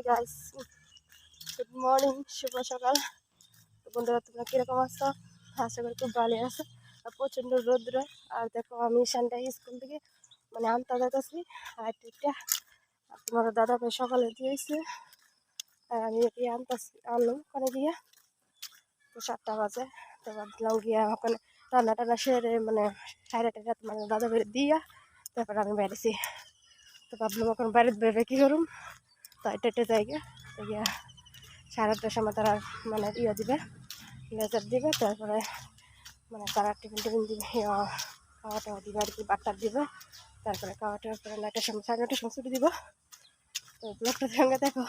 High guys good morning শুভ সকাল বন্ধুরা, তোমরা কীরকম আছো? আশা করি খুব ভালো আছো। আর প্রচণ্ড রৌদ্র। আর দেখো, আমি সানটাই স্কুল থেকে মানে আনতে যাইতেছি। আর টিপটা আর তোমার দাদা ভাই সকালে দিয়েছে। আর আমি এটি আনতেছি, আনলাম ওখানে গিয়ে। তো সাতটা বাজে। তো ভাবলাম গিয়া ওখানে রান্না টান্না সেরে মানে সাড়ে আটটা মানে দাদা ভাই দিয়া, তারপর আমি বেরিয়েছি তো ভাবলাম ওখানে বাইরে বেরোবে কী করুম? একটা জায়গা। সাড়ে আটটার সময় তারা মানে ইয়ে দিবে লেজার দিবে তারপরে মানে তারা টিফিন টিফিন দিবে ইয়া, খাওয়া টাওয়া দিবে আর কি বাট্টার দিবে। তারপরে খাওয়া টাওয়ার পরে নয়টার সময় সাড়ে নয়টার সময় ছুটি দিব। তো ব্লগটা সঙ্গে দেখো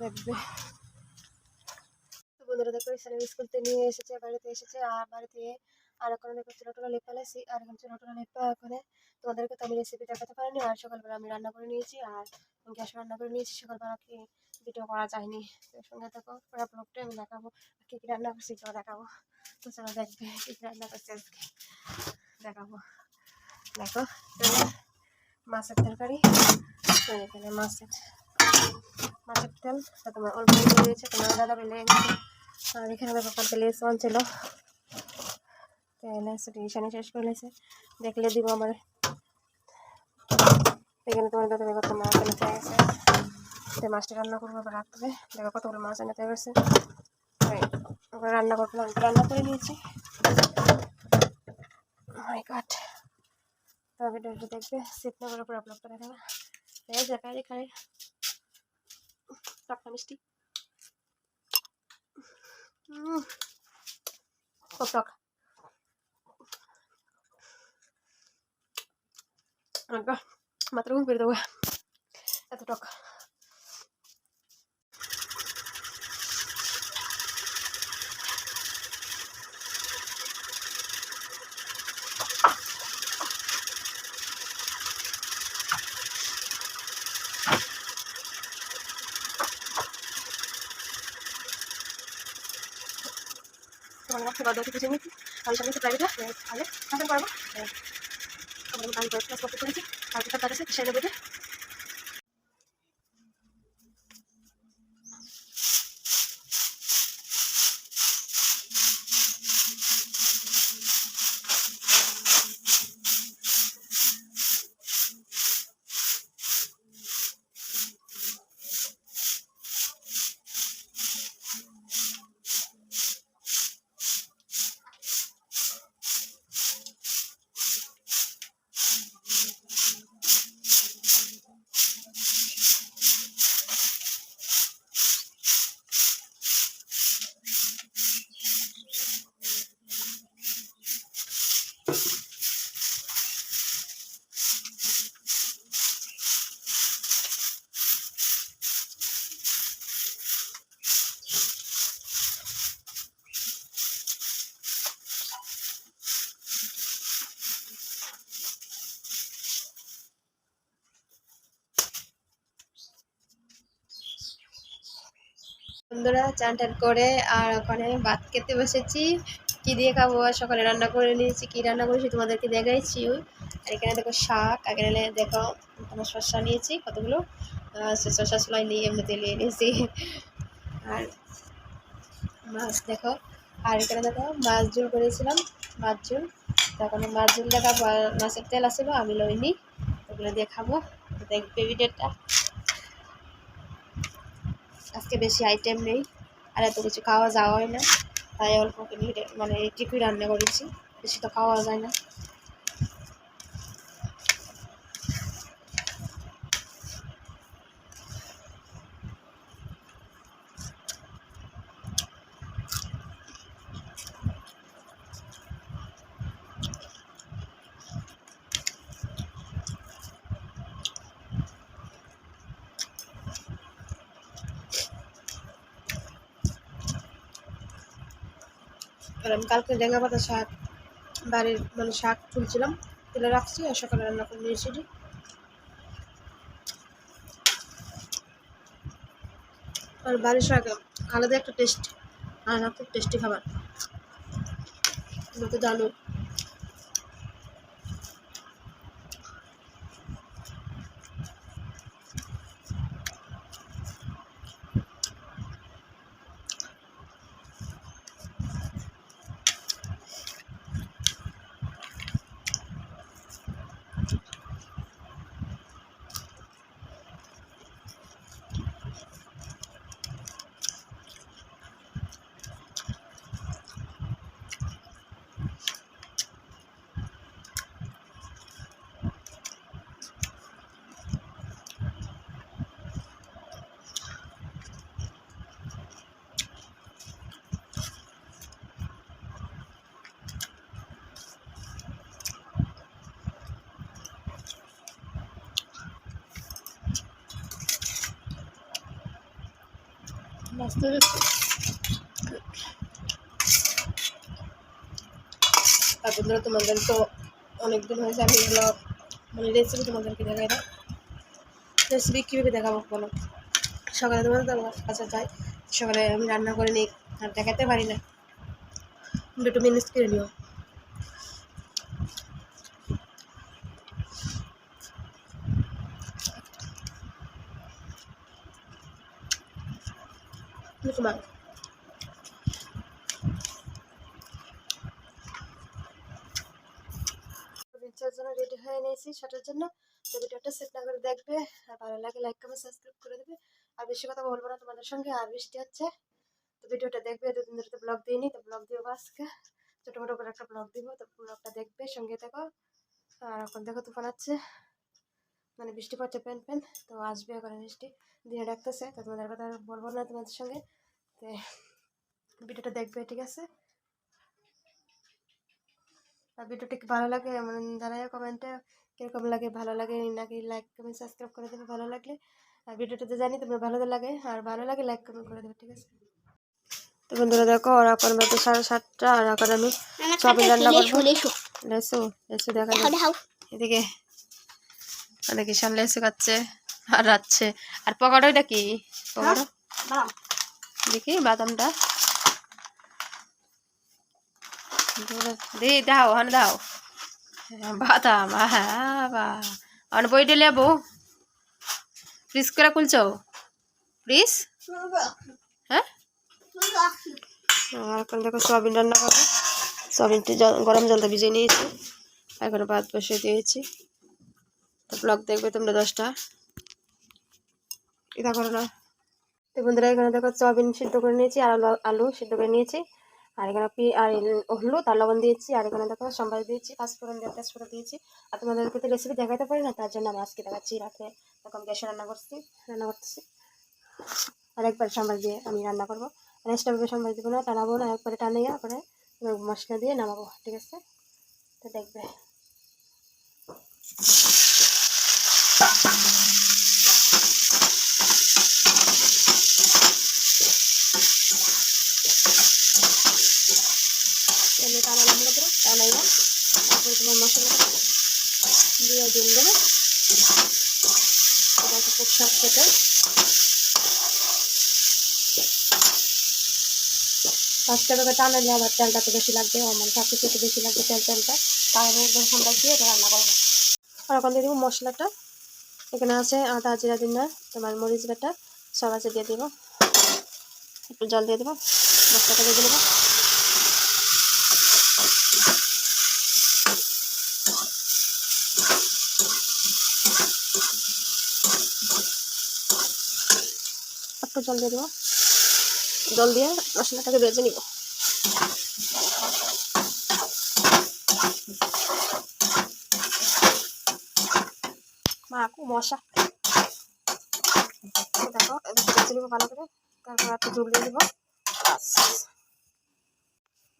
দেখবে। বন্ধুরা দেখো এখানে স্কুল থেকে নিয়ে এসেছে বাড়িতে এসেছে আর বাড়িতে আর ওখানে দেখো ছোটো টোলা লেপা লাইছি আর এখন ছোটো টোলা লেপা ওখানে তোমাদেরকে তো আমি রেসিপি দেখাতে পারিনি আর সকালবেলা আমি রান্না করে নিয়েছি আর গ্যাস রান্না করে নিয়েছি, সকালবেলা কি ভিডিও করা যায়নি। সঙ্গে দেখো পুরো ব্লগটা আমি দেখাবো কী কী রান্না করছি তো দেখাবো। তো চলো দেখবে কী কী রান্না করছি আজকে। দেখাবো। দেখো মাছের তরকারি এখানে মাছের মাছের তেল তোমার অল্প দিয়েছে তোমার দাদা পেলে আর এখানে দেখো কালকে লেস ওয়ান ছিল সেটা ঈশানি শেষ করে নিয়েছে। দেখলে দিব আমার এখানে তোমার দাদা দেখো তো মাছ এনে হয়ে গেছে তো মাছটা রান্না করব আবার রাখতে দেখো কতগুলো মাছ এনে হয়ে গেছে রান্না করলাম রান্না করে নিয়েছি। মাই গড তো ভিডিওটা দেখবে সেট না করে আপলোড করে দেবে এই যে খাই খাই। টকটা মিষ্টি। টক আমার গা মাত্র ঘুম করে দেবো এত টক তোমার কাছে বাদ কিছু নিয়েছি আমি সামনে প্রাইভেটে আগে শাসন করব আমার আমি কয়েক ক্লাস করতে পেরেছি। করেছি তার কাছে কাজ আছে বন্ধুরা চান টান করে, আর ওখানে ভাত খেতে বসেছি। কি দিয়ে খাব? আর সকালে রান্না করে নিয়েছি। কি রান্না করেছি তোমাদেরকে দেখাইছি। আর এখানে দেখো শাক এখানে দেখো তোমার শসা নিয়েছি, কতগুলো? শসা চুলাই নিয়ে এমনিতে নিয়ে নিয়েছি আর মাছ দেখো। আর এখানে দেখো মাছ ঝোল করেছিলাম, মাছ ঝোল। তখন মাছ ঝোল দেখা মাছের তেল আসছিল আমি লইনি। ওগুলো দিয়ে খাব। দেখবে ভিডিওটা আজকে বেশি আইটেম নেই, আর এত কিছু খাওয়া যাওয়াই না। তাই অল্প মানে টিকি রান্না করেছি, বেশি তো খাওয়া যায় না। আর আমি কালকে ডেঙ্গা পাতা শাক, বাড়ির মানে শাক তুলছিলাম, তুলে রাখছি আর সকালে রান্না করে নিয়েছি আর বাড়ির শাক, আলাদা একটা টেস্ট, আর খুব টেস্টি খাবার। আমাকে জানো নাস্তা আর তোমাদের তো অনেকদিন হয়েছে, আমি এগুলো মানে রেসিপি তোমাদেরকে দেখাই না। রেসিপি কীভাবে দেখাবো বলো? সকালে তোমাদের তো কাছে যাই, সকালে আমি রান্না করে নিই, আর দেখাতে পারি না। দুটো মিনিট করে নিও। তোমার রিচার্জ জন্য রেডি হয়ে নিয়েছি সেটার জন্য। সেট না করে দেখবে, আর ভালো লাগে লাইক সাবস্ক্রাইব করে দেবে। আর বেশি কথা বলব না তোমাদের সঙ্গে, আর বৃষ্টি হচ্ছে। তো ভিডিওটা দেখবে, দুদিন ধরে তো ব্লগ দিইনি, তো ব্লগ দিও আজকে। ছোটো মোটো করে একটা ব্লগ দিব, তো ব্লগটা দেখবে, সঙ্গে দেখো আর এখন দেখো তুফান আছে মানে বৃষ্টি পড়ছে প্যান প্যান তো আসবে এখন বৃষ্টি। দিনে ডাকতেছে তো তোমাদের কথা আর বলব না তোমাদের সঙ্গে। তো ভিডিওটা দেখবে ঠিক আছে? আর ভিডিওটা কি ভালো লাগে মানে জানাই কমেন্টে কীরকম লাগে ভালো লাগে নাকি লাইক কমেন্ট সাবস্ক্রাইব করে দেবে ভালো লাগলে। আর ভিডিওটা তো জানি তোমার ভালো লাগে আর ভালো লাগে লাইক কমেন্ট করে দেবে ঠিক আছে? তো বন্ধুরা দেখো ওরা এখন সাড়ে সাতটা আর এখন আমি সবই রান্না করব। লেসু লেসু দেখা এদিকে ওদিকে ঈশান লেসু খাচ্ছে আর রাচ্ছে। আর পকোড়া ওইটা কি? পকোড়া? দেখি বাদামটা? দি দাও হান দাও। বাদাম হ্যাঁ বা। অন বইটা লেবো ফ্রিজ করে খুলছো? ফ্রিজ? হ্যাঁ? আর এখন দেখো সয়াবিন রান্না করব। সয়াবিনটি জল গরম জলটা ভিজিয়ে নিয়েছি। এখন ভাত বসিয়ে দিয়েছি। ব্লগ দেখবে তোমরা দশটা। এটা করো না। তো বন্ধুরা, এখানে দেখো সয়াবিন সিদ্ধ করে নিয়েছি, আর আলু সিদ্ধ করে নিয়েছি। আর এখানে পি আর হলুদ আর লবণ দিয়েছি, আর এখানে দেখো সম্বাদ দিয়েছি, পাঁচফোড়ন দিয়ে তেজপাতা দিয়েছি। আর তোমাদেরকে তো রেসিপি দেখাতে পারি না, তার জন্য আমি আজকে দেখাচ্ছি রাতে। তখন গ্যাসে রান্না করছি, রান্না করতেছি। আর একবার সম্বাদ দিয়ে আমি রান্না করব। আর এক্সট্রাভাবে সম্বাদ দিব না, টানাবো না, একবারে টানাইয়া পরে মশলা দিয়ে নামাবো, ঠিক আছে? তো দেখবে তেলে টানালাম পুরো টানাইলাম তারপরে তোমার মশলাটা দিয়ে দিন দেবে এটা খুব ফার্স্টে তোকে টানালে আবার তেলটা তো বেশি লাগবে আমার সব কিছু বেশি লাগবে তেল তেলটা। তাহলে একদম ঠান্ডা দিয়ে এটা রান্না করব। আর ওখান দিয়ে দিব মশলাটা। এখানে আছে আদা, জিরা দিনা তোমার মরিচ বাটা, সব আছে দিয়ে দিব। একটু জল দিয়ে দেবো। মশলাটা দিয়ে দেবো। জল দিয়ে দেবো। জল দিয়ে মশলাটাকে ভেজে নিব। মাকু মশা। দেখো, এদিকে নিব ভালো করে। তারপর একটু জল দিয়ে দিব।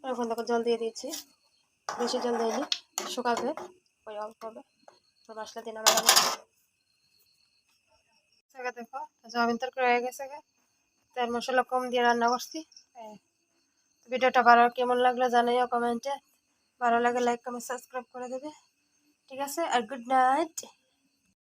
এখন দেখো, জল দিয়ে দিয়েছি। বেশি জল দিইনি, শুকাবে, ওই অল্প হবে। মশলা জায়গা দেখো জমিন তরকারি হয়ে গেছে। তেল মশলা কম দিয়ে রান্না করছি। ভিডিওটা ভালো কেমন লাগল জানাইও কমেন্টে ভালো লাগে লাইক কমেন্ট সাবস্ক্রাইব করে দেবে ঠিক আছে, আর গুড নাইট